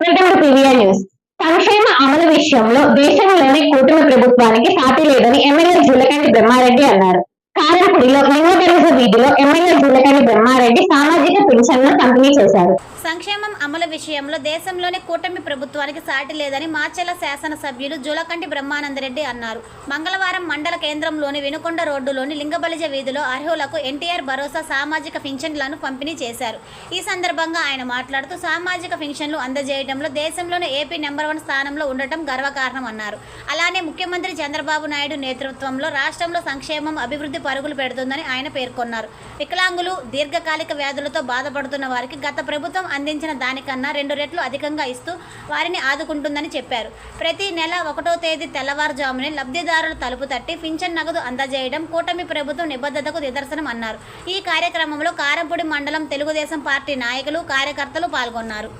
Welcome to PVR news సంక్షేమ అమలు విషయంలో దేశంలోనే కూటమి ప్రభుత్వానికి సాటి లేదని ఎమ్మెల్యే జులకంటి బ్రహ్మారెడ్డి అన్నారు. కారంపూడిలో లింగదరస వీధిలో ఎమ్మెల్యే జులకంటి బ్రహ్మారెడ్డి సామాజిక పింఛన్ను పంపిణీ చేశారు. సంక్షేమం అమలు విషయంలో దేశంలోని కూటమి ప్రభుత్వానికి సాటి లేదని మాచెల శాసనసభ్యులు జులకంటి బ్రహ్మానందరెడ్డి అన్నారు. మంగళవారం మండల కేంద్రంలోని వినుకొండ రోడ్డులోని లింగబలిజ వీధిలో అర్హులకు ఎన్టీఆర్ భరోసా సామాజిక పింఛన్లను పంపిణీ చేశారు. ఈ సందర్భంగా ఆయన మాట్లాడుతూ సామాజిక పింఛన్లు అందజేయడంలో దేశంలోనే ఏపీ నెంబర్ వన్ స్థానంలో ఉండటం గర్వకారణం అన్నారు. అలానే ముఖ్యమంత్రి చంద్రబాబు నాయుడు నేతృత్వంలో రాష్ట్రంలో సంక్షేమం అభివృద్ధి పరుగులు పెడుతుందని ఆయన పేర్కొన్నారు. వికలాంగులు దీర్ఘకాలిక వ్యాధులతో బాధపడుతున్న వారికి గత ప్రభుత్వం అందించిన దానికన్నా రెండు రెట్లు అధికంగా ఇస్తూ వారిని ఆదుకుంటుందని చెప్పారు. ప్రతి నెల ఒకటో తేదీ తెల్లవారుజామునే లబ్ధిదారులు తలుపు తట్టి పింఛన్ నగదు అందజేయడం కూటమి ప్రభుత్వం నిబద్ధతకు నిదర్శనం అన్నారు. ఈ కార్యక్రమంలో కారంపూడి మండలం తెలుగుదేశం పార్టీ నాయకులు కార్యకర్తలు పాల్గొన్నారు.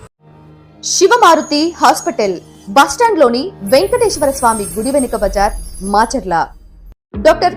శివమారుతి హాస్పిటల్ బస్టాండ్లోని వెంకటేశ్వర స్వామి గుడి వెనుక Bazar Macherla. Doctor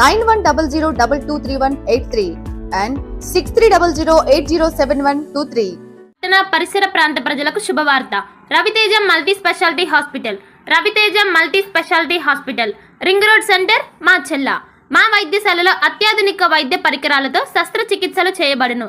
Nine one double zero double two three one eight three and six three double zero eight zero seven one two three. పట్టణ పరిసర ప్రాంత ప్రజలకు శుభవార్త. Raviteja multi specialty hospital. Raviteja multi specialty hospital. Ring road centre మా చెల్ల. మా వైద్యశాలలో అత్యాధునిక వైద్య పరికరాలతో శస్త్రచికిత్సలు చేయబడును.